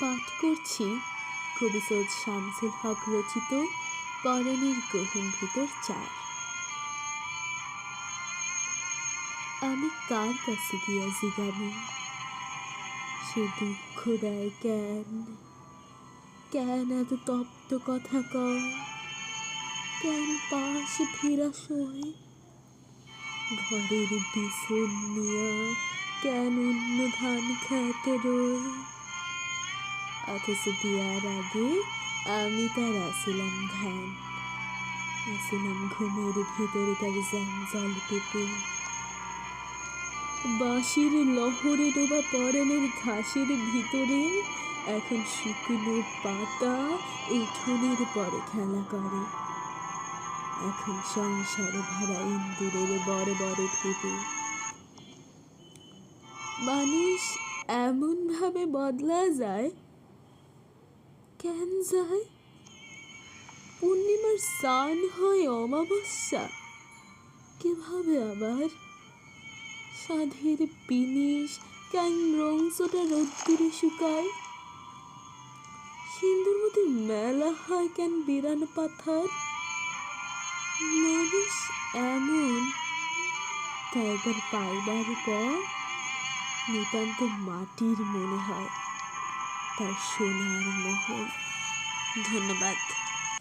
পাঠ করছি। কবি সৈয়দ শামসুল হক রচিত পরনের গহীন ভিতর চার। আমি কার কাছে গিয়া জিগাবো সে দুঃখ দেয় কেন? কেন এত তপ্ত কথা কয়? কেন পাশে ফিরা শোয় ঘরের বিছন নিয়া কেন অন্য ধান খেতে রই অথচ বিয়ার আগে আমি তার আসিলাম ধ্যান। আসিলাম ঘুমের ভিতরে তার জল পেপে। বাঁশির লহরে ডোবা পরনের ঘাসের ভিতরে এখন শুকনো পাতা উঠোনের পরে খেলা করে। এখন সংসারে ভরা ইন্দুরের বড় বড় ঠেপে। মানুষ এমনভাবে বদলা যায় কেন যায় পূর্ণিমার স্নান হয় অমাবস্যা। কীভাবে আবার? সাধের পিনিস কেন রংসটা রোদ্দুরে শুকায়। সিন্ধুর মধ্যে মেলা হয় কেন বিরান পাথার? মানুষ এমন। তা একবার পাইবার পর নিতান্ত মাটির মনে হয়। তার সোনার মোহর। ধন্যবাদ।